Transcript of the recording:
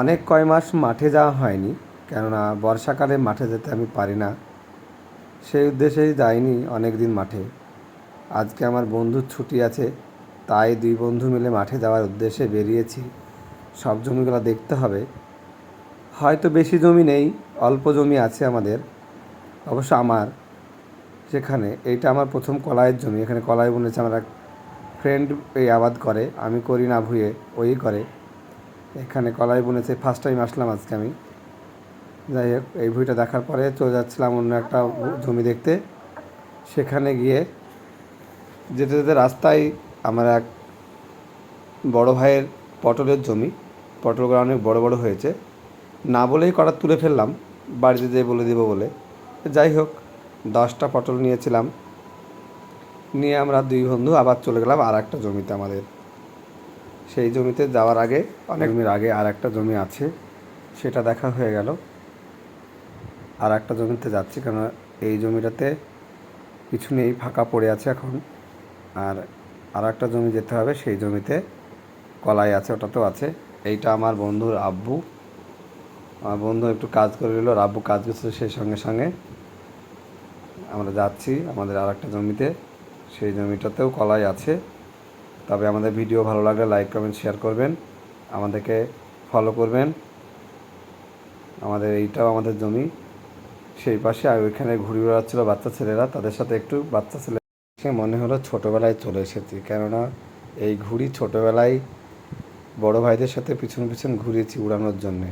অনেক কয় মাস মাঠে যাওয়া হয়নি, কেননা বর্ষাকালে মাঠে যেতে আমি পারি না। সেই উদ্দেশ্যেই যাইনি অনেক দিন মাঠে। আজকে আমার বন্ধুর ছুটি আছে, তাই দুই বন্ধু মিলে মাঠে যাওয়ার উদ্দেশ্যে বেরিয়েছি। সব জমিগুলো দেখতে হবে। হয়তো বেশি জমি নেই, অল্প জমি আছে আমাদের। অবশ্য আমার সেখানে এইটা আমার প্রথম কলাইয়ের জমি। এখানে কলাই বুনেছে আমার এক ফ্রেন্ড এই আবাদ করে। আমি করি না ভুয়ে ওই করে। এখানে কলাই বুনেছে ফার্স্ট টাইম আসলাম আজকে আমি। যাই হোক, এই ভুঁইটা দেখার পরে চলে যাচ্ছিলাম অন্য একটা জমি দেখতে। সেখানে গিয়ে যেতে যেতে রাস্তায় আমার এক বড় ভাইয়ের পটলের জমি পটলগুলো অনেক বড় বড় হয়েছে। না বলেই কটা তুলে ফেললাম, বাড়িতে যেয়ে বলে দেবো বলে। যাই হোক, দশটা পটল নিয়েছিলাম। নিয়ে আমরা দুই বন্ধু আবার চলে গেলাম আর একটা জমিতে আমাদের। সেই জমিতে যাওয়ার আগে, অনেক জমির আগে আর একটা জমি আছে, সেটা দেখা হয়ে গেল। আর একটা জমিতে যাচ্ছি কেন এই জমিটাতে কিছু নেই, ফাঁকা পড়ে আছে এখন। আর আর একটা জমি যেতে হবে, সেই জমিতে কলাই আছে ওটাতেও আছে। এইটা আমার বন্ধুর আব্বু। আমার বন্ধু একটু কাজ করে নিল, আর আব্বু কাজ করছে সেই সঙ্গে সঙ্গে। আমরা যাচ্ছি আমাদের আর একটা জমিতে, সেই জমিটাতেও কলাই আছে। তবে আমাদের ভিডিও ভালো লাগলে লাইক, কমেন্ট, শেয়ার করবেন। আমাদেরকে ফলো করবেন। আমাদের এইটাও আমাদের জমি। সেই পাশে আর ওইখানে ঘুরে বেড়াচ্ছিলো বাচ্চা ছেলেরা। তাদের সাথে একটু বাচ্চা ছেলে সে মনে হলো ছোটোবেলায় চলে এসেছি। কেননা এই ঘুড়ি ছোটোবেলায় বড় ভাইদের সাথে পিছন পিছন ঘুরিয়েছি উড়ানোর জন্যে।